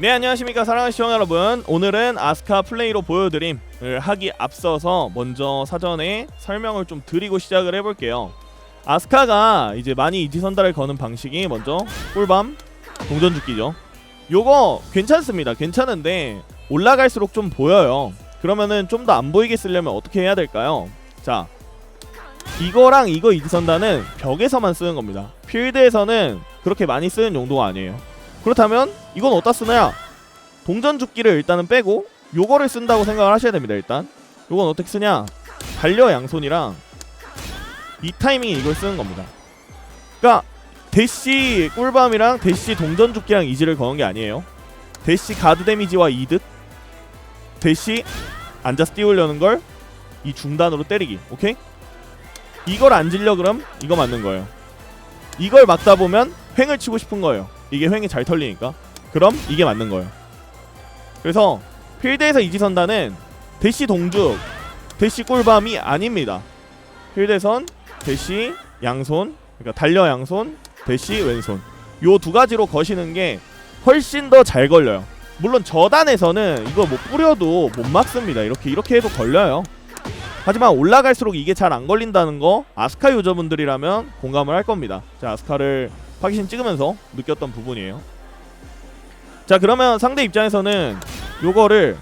네 안녕하십니까. 사랑하는 시청자 여러분. 오늘은 아스카 플레이로 보여드림을 하기 앞서서 먼저 사전에 설명을 좀 드리고 시작을 해볼게요. 아스카가 이제 많이 이지선달을 거는 방식이 먼저 꿀밤 동전 죽기죠. 요거 괜찮습니다. 괜찮은데 올라갈수록 좀 보여요. 그러면은 좀 더 안 보이게 쓰려면 어떻게 해야 될까요? 자 이거랑 이거 이지선다는 벽에서만 쓰는 겁니다. 필드에서는 그렇게 많이 쓰는 용도가 아니에요 그렇다면 이건 어디다 쓰냐? 동전 죽기를 일단은 빼고 요거를 쓴다고 생각을 하셔야 됩니다. 일단 요건 어떻게 쓰냐? 달려 양손이랑 이 타이밍에 이걸 쓰는 겁니다. 그러니까 대시 꿀밤이랑 대시 동전 죽기랑 이지를 거는 게 아니에요. 대시 가드 데미지와 이득 대시 앉아서 띄우려는 걸 이 중단으로 때리기 오케이? 이걸 안 질려 그럼 이거 맞는 거예요. 이걸 막다 보면 횡을 치고 싶은 거예요. 이게 횡이 잘 털리니까. 그럼 이게 맞는 거예요. 그래서 필드에서 이지선다는 대시 동죽, 대시 꿀밤이 아닙니다. 필드에선 대시 양손, 그러니까 달려 양손, 대시 왼손. 요 두 가지로 거시는 게 훨씬 더 잘 걸려요. 물론 저단에서는 이거 뭐 뿌려도 못 막습니다. 이렇게 이렇게 해도 걸려요. 하지만 올라갈수록 이게 잘 안 걸린다는 거 아스카 유저분들이라면 공감을 할 겁니다. 자 아스카를 파기신 찍으면서 느꼈던 부분이에요. 자 그러면 상대 입장에서는 요거를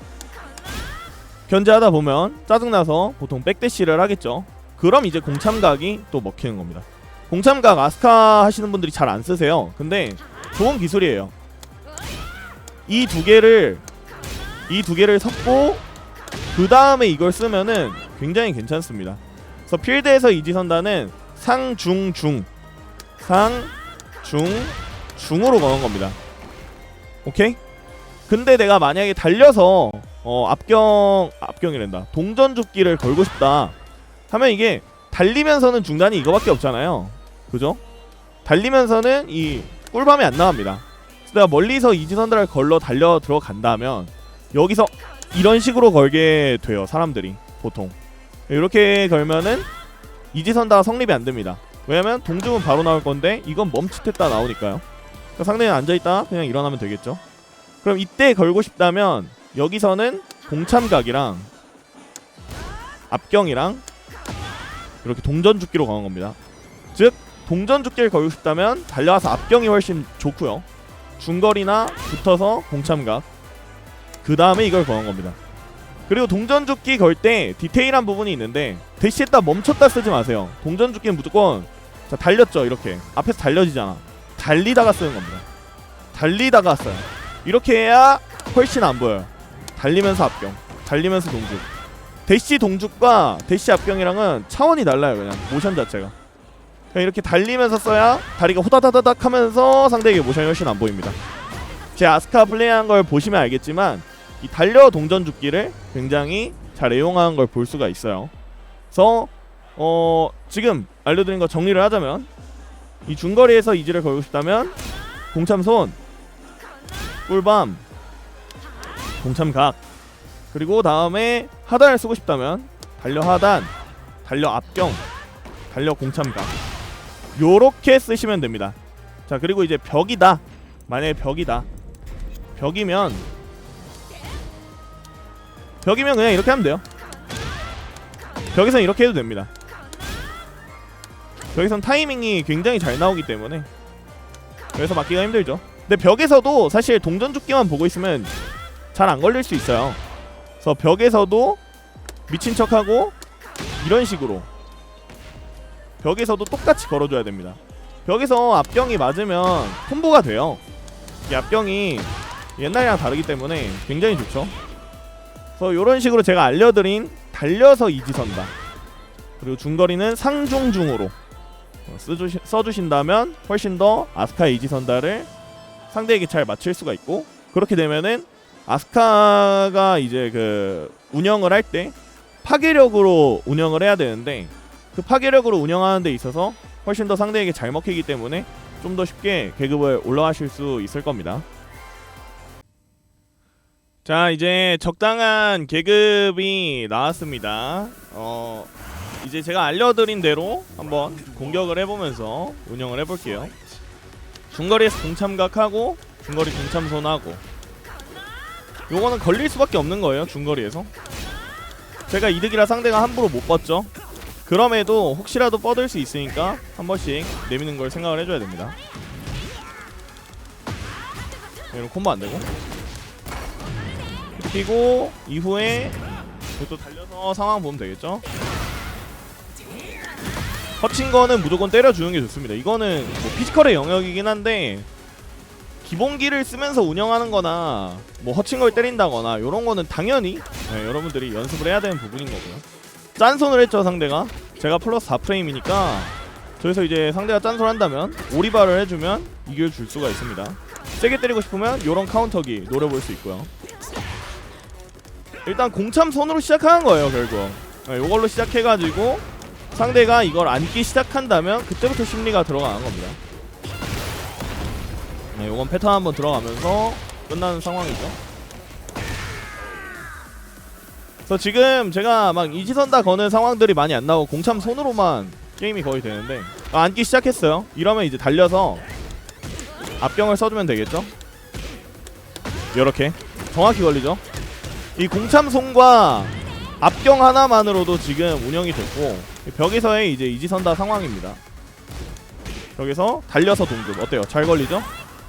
견제하다 보면 짜증나서 보통 백대시를 하겠죠. 그럼 이제 공참각이 또 먹히는 겁니다. 공참각 아스카 하시는 분들이 잘 안 쓰세요. 근데 좋은 기술이에요. 이 두 개를 이 두 개를 섞고 그 다음에 이걸 쓰면은 굉장히 괜찮습니다. 그래서 필드에서 이지선다는 상 중 중 상 중 중으로 거는 겁니다. 오케이? 근데 내가 만약에 달려서 어 앞경 앞경이란다 동전 죽기를 걸고 싶다 하면 이게 달리면서는 중단이 이거밖에 없잖아요. 그죠? 달리면서는 이 꿀밤이 안. 그래서 내가 멀리서 이지선다를 걸러 달려 들어간다면 여기서 이런 식으로 걸게 돼요 사람들이 보통 이렇게 걸면은 이지선다가 성립이 안 됩니다. 왜냐면 동죽은 바로 나올 건데 이건 멈칫했다 나오니까요. 그러니까 상대는 앉아 있다 그냥 일어나면 되겠죠. 그럼 이때 걸고 싶다면 여기서는 공참각이랑 앞경이랑 이렇게 동전 죽기로 가는 겁니다. 즉 동전 죽기를 걸고 싶다면 달려와서 앞경이 훨씬 좋고요. 중거리나 붙어서 공참각 그 다음에 이걸 거는 겁니다. 그리고 동전 죽기 걸 때 디테일한 부분이 있는데 대시했다 멈췄다 쓰지 마세요. 동전 죽기는 무조건 자 달렸죠 이렇게 앞에서 달려지잖아. 달리다가 쓰는 겁니다. 달리다가 써요. 이렇게 해야 훨씬 안 보여요. 달리면서 앞경, 달리면서 동죽. 대시 동죽과 대시 앞경이랑은 차원이 달라요 그냥 모션 자체가. 그냥 이렇게 달리면서 써야 다리가 호다다다닥 하면서 상대에게 모션이 훨씬 안 보입니다. 제 아스카 플레이한 걸 보시면 알겠지만 이 달려 동전 죽기를 굉장히 잘 애용하는 걸볼 수가 있어요. 그래서 어 지금 알려드린 거 정리를 하자면 이 중거리에서 이지를 걸고 싶다면 공참 손, 꿀밤, 공참 각 그리고 다음에 하단을 쓰고 싶다면 달려 하단, 달려 앞경, 달려 공참 각 요렇게 쓰시면 됩니다. 자 그리고 이제 벽이다. 만약에 벽이다. 벽이면 벽이면 그냥 이렇게 하면 돼요. 벽에선 이렇게 해도 됩니다. 벽에선 타이밍이 굉장히 잘 나오기 때문에 그래서 맞기가 힘들죠. 근데 벽에서도 사실 동전 죽기만 보고 있으면 잘 안 걸릴 수 있어요. 그래서 벽에서도 미친 척하고 이런 식으로 벽에서도 똑같이 걸어줘야 됩니다. 벽에서 앞경이 맞으면 콤보가 돼요. 이 앞경이 옛날이랑 다르기 때문에 굉장히 좋죠. 그래서 이런 식으로 제가 알려드린 달려서 이지선다. 그리고 중거리는 상중중으로 어, 써주시, 써주신다면 훨씬 더 아스카 이지선다를 상대에게 잘 맞출 수가 있고 그렇게 되면은 아스카가 이제 그 운영을 할 때 파괴력으로 운영을 해야 되는데 그 파괴력으로 운영하는 데 있어서 훨씬 더 상대에게 잘 먹히기 때문에 좀 더 쉽게 계급을 올라가실 수 있을 겁니다. 자 이제 적당한 계급이 나왔습니다. 어 이제 제가 알려드린 대로 한번 공격을 해보면서 운영을 해볼게요. 중거리에서 공참각하고 중거리 공참손하고. 요거는 걸릴 수밖에 없는 거예요 중거리에서. 제가 이득이라 상대가 함부로 못 뻗죠. 그럼에도 혹시라도 뻗을 수 있으니까 한 번씩 내미는 걸 생각을 해줘야 됩니다. 이런 콤보 안 되고. 그리고 이후에 또 달려서 상황 보면 되겠죠 허친 거는 무조건 때려주는 게 좋습니다. 이거는 뭐 피지컬의 영역이긴 한데 기본기를 쓰면서 운영하는 거나 뭐 허친 걸 때린다거나 이런 거는 당연히 네, 여러분들이 연습을 해야 되는 부분인 거고요. 짠손을 했죠 상대가. 제가 플러스 4프레임이니까 그래서 이제 상대가 짠손 한다면 오리발을 해주면 이겨줄 수가 있습니다. 세게 때리고 싶으면 요런 카운터기 노려볼 수 있고요. 일단 공참 손으로 시작하는 거예요 결국. 네, 요걸로 시작해가지고 상대가 이걸 안기 시작한다면 그때부터 심리가 들어가는 겁니다 네, 요건 패턴 한번 들어가면서 끝나는 상황이죠. 그래서 지금 제가 막 이지선 다 거는 상황들이 많이 안 나오고 공참 손으로만 게임이 거의 되는데 아, 앉기 시작했어요. 이러면 이제 달려서 앞병을 써주면 되겠죠. 이렇게 정확히 걸리죠. 이 공참 손과 앞경 하나만으로도 지금 운영이 됐고 벽에서의 이제 이지선다 상황입니다. 여기서 달려서 동급. 어때요? 잘 걸리죠?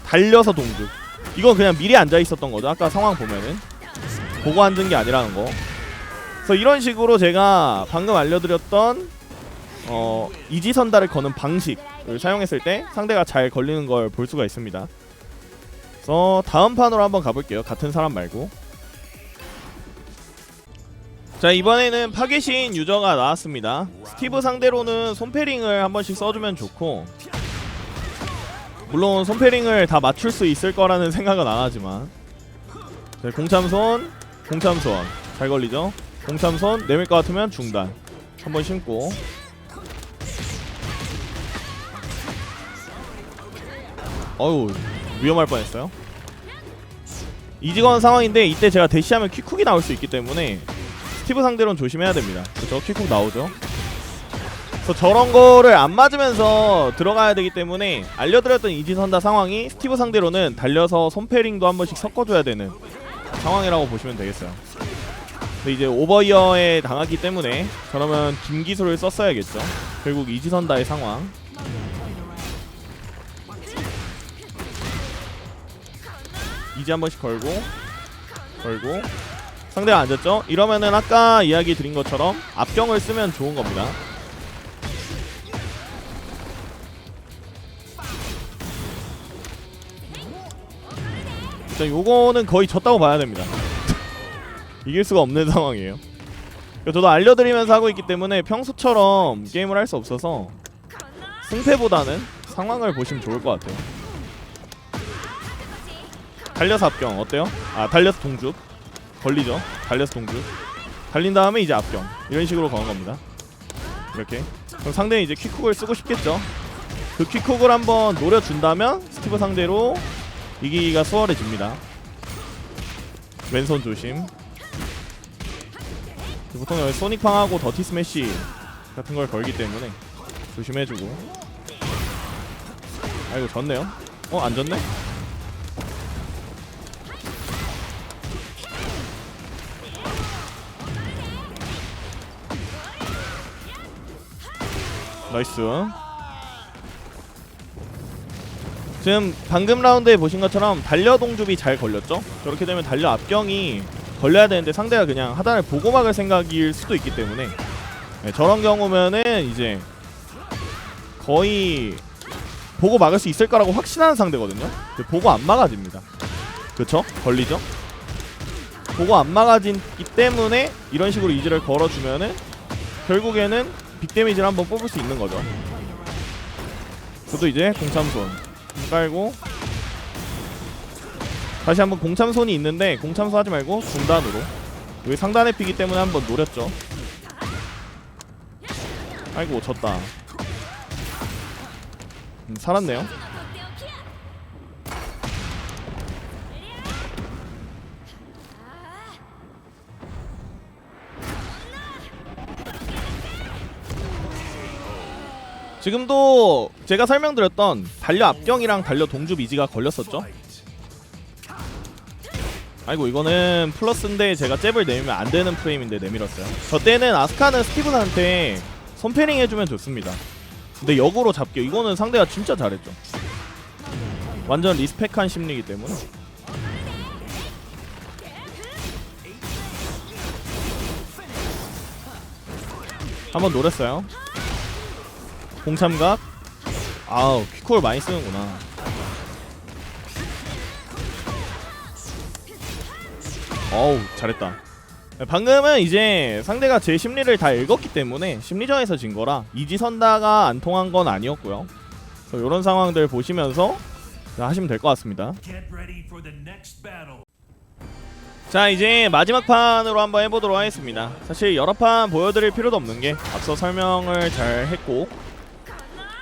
달려서 동급. 이건 그냥 미리 앉아 있었던 거죠. 아까 상황 보면은. 보고 앉은 게 아니라는 거. 그래서 이런 식으로 제가 방금 알려드렸던 어 이지선다를 거는 방식을 사용했을 때 상대가 잘 걸리는 걸 볼 수가 있습니다. 그래서 다음 판으로 한번 가볼게요. 같은 사람 말고 자 이번에는 파괴신 유저가 나왔습니다. 스티브 상대로는 손패링을 한 번씩 써주면 좋고 물론 손패링을 다 맞출 수 있을 거라는 생각은 안 하지만. 자, 공참손 공참손. 잘 걸리죠? 공참손 내밀 것 같으면 중단. 한 번 심고. 어우 위험할 뻔했어요. 이직원 상황인데 이때 제가 대시하면 퀵쿡이 나올 수 있기 때문에 스티브 상대로는 조심해야 됩니다 그렇죠 퀵쿡 나오죠 그래서 저런 거를 안 맞으면서 들어가야 되기 때문에 알려드렸던 이지선다 상황이 스티브 상대로는 달려서 손패링도 한 번씩 섞어줘야 되는 상황이라고 보시면 되겠어요. 근데 이제 오버이어에 당하기 때문에 그러면 김기수를 썼어야겠죠. 결국 이지선다의 상황. 이지 한 번씩 걸고 걸고 상대가 앉았죠? 이러면은 아까 이야기 드린 것처럼 앞경을 쓰면 좋은 겁니다. 자, 요거는 거의 졌다고 봐야 됩니다. 이길 수가 없는 상황이에요. 그러니까 저도 알려드리면서 하고 있기 때문에 평소처럼 게임을 할 수 없어서 승패보다는 상황을 보시면 좋을 것 같아요. 달려서 합경 어때요? 아 달려서 동죽 걸리죠? 달려서 동죽 달린 다음에 이제 앞경 이런 식으로 가는 겁니다. 이렇게 그럼 상대는 이제 퀵쿡을 쓰고 싶겠죠? 그 퀵쿡을 한번 노려준다면 스티브 상대로 이기기가 수월해집니다. 왼손 조심. 보통 여기 소닉팡하고 더티 스매시 같은 걸 걸기 때문에 조심해주고. 아이고 졌네요. 어 안 졌네? 나이스. 지금 방금 라운드에 보신 것처럼 달려 동줍이 잘 걸렸죠? 저렇게 되면 달려 앞경이 걸려야 되는데 상대가 그냥 하단을 보고 막을 생각일 수도 있기 때문에 네, 저런 경우면은 이제 거의 보고 막을 수 있을 거라고 확신하는 상대거든요. 보고 안 막아집니다. 그쵸? 걸리죠? 보고 안 막아지기 때문에 이런 식으로 이지를 걸어주면은 결국에는 빅 데미지를 한번 뽑을 수 있는 거죠. 저도 이제 공참손 깔고 다시 한번 공참손이 있는데 공참손 하지 말고 중단으로. 여기 상단에 피기 때문에 한번 노렸죠. 아이고 졌다. 음, 살았네요 지금도 제가 설명드렸던 달려 앞경이랑 달려 동주 미지가 걸렸었죠 아이고 이거는 플러스인데 제가 잽을 내밀면 안 되는 프레임인데 내밀었어요. 저 때는 아스카는 스티븐한테 손패링 해주면 좋습니다. 근데 역으로 잡기 이거는 상대가 진짜 잘했죠. 완전 리스펙한 심리이기 때문에. 한번 노렸어요. 공참각. 아우 퀴콜 많이 쓰는구나. 어우 잘했다. 방금은 이제 상대가 제 심리를 다 읽었기 때문에 심리전에서 진 거라 이지선다가 안 통한 건 아니었고요. 그래서 이런 상황들 보시면서 하시면 될 것 같습니다. 자 이제 마지막 판으로 한번 해보도록 하겠습니다 사실 여러 판 보여드릴 필요도 없는 게 앞서 설명을 잘 했고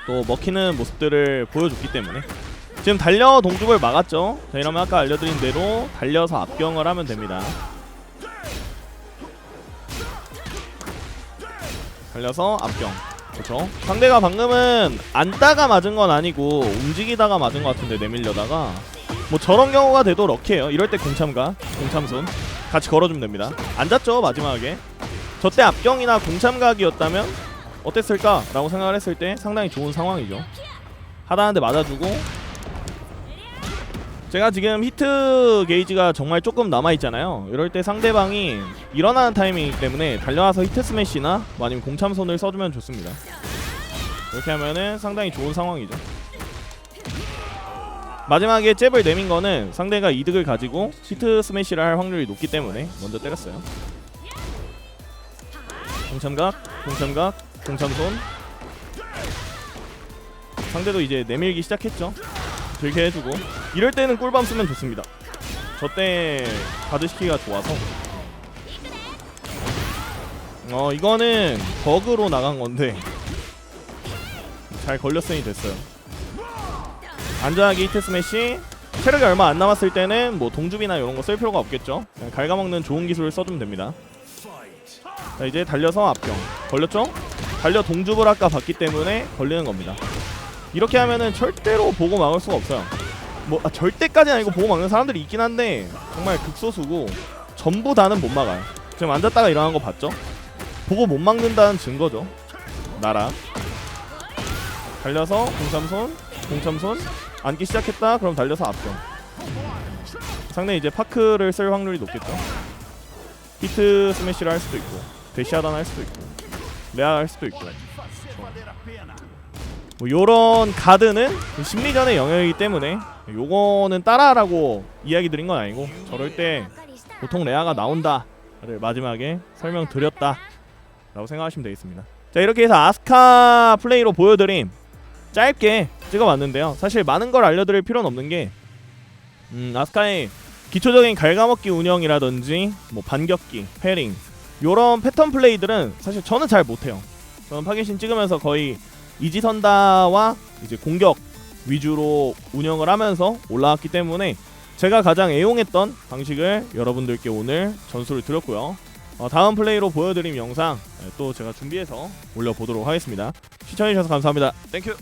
또 먹히는 모습들을 보여줬기 때문에 지금 달려 동죽을 막았죠 자 이러면 아까 알려드린 대로 달려서 앞경을 하면 됩니다 달려서 앞경 그렇죠 상대가 방금은 앉다가 맞은 건 아니고 움직이다가 맞은 것 같은데 내밀려다가 뭐 저런 경우가 돼도 럭키예요. 이럴 때 공참가, 공참손 같이 걸어주면 됩니다. 앉았죠 마지막에. 저때 앞경이나 공참각이었다면 어땠을까 라고 생각을 했을 때 상당히 좋은 상황이죠. 하다한테 맞아주고 제가 지금 히트 게이지가 정말 조금 남아 있잖아요. 이럴 때 상대방이 일어나는 타이밍이기 때문에 달려와서 히트 스매시나 뭐 아니면 공참손을 써주면 좋습니다. 이렇게 하면은 상당히 좋은 상황이죠. 마지막에 잽을 내민 거는 상대가 이득을 가지고 히트 스매시를 할 확률이 높기 때문에 먼저 때렸어요. 공참각, 공참각, 공참손. 상대도 이제 내밀기 시작했죠. 들게 해주고 이럴 때는 꿀밤 쓰면 좋습니다. 저때 가드시키기가 좋아서 어 이거는 버그로 나간 건데 잘 걸렸으니 됐어요. 안전하게 히트 스매시 체력이 얼마 안 남았을 때는 뭐 동줍이나 이런 거 쓸 필요가 없겠죠 그냥 갉아먹는 좋은 기술을 써주면 됩니다. 자 이제 달려서 앞경 걸렸죠? 달려 동줍을 아까 봤기 때문에 걸리는 겁니다. 이렇게 하면은 절대로 보고 막을 수가 없어요. 뭐 아, 절대까지는 아니고 보고 막는 사람들이 있긴 한데 정말 극소수고 전부 다는 못 막아요. 지금 앉았다가 일어난 거 봤죠? 보고 못 막는다는 증거죠. 나라. 달려서 공삼손 공참손 앉기 시작했다. 그럼 달려서 앞경 상대 이제 파크를 쓸 확률이 높겠죠? 히트 스매시를 할 수도 있고 대시 하단 할 수도 있고 레아 할 수도 있고 뭐 요런 가드는 심리전의 영역이기 때문에 요거는 따라하라고 이야기 드린 건 아니고 저럴 때 보통 레아가 나온다를 마지막에 설명드렸다 라고 생각하시면 되겠습니다 자 이렇게 해서 아스카 플레이로 보여드림 짧게 찍어봤는데요. 사실 많은 걸 알려드릴 필요는 없는 게 음, 아스카의 기초적인 갉아먹기 운영이라든지 뭐 반격기, 패링 요런 패턴 플레이들은 사실 저는 잘 못해요. 저는 파괴신 찍으면서 거의 이지선다와 이제 공격 위주로 운영을 하면서 올라왔기 때문에 제가 가장 애용했던 방식을 여러분들께 오늘 전수를 드렸고요. 어, 다음 플레이로 보여드림 영상 예, 또 제가 준비해서 올려보도록 하겠습니다. 시청해주셔서 감사합니다. 땡큐!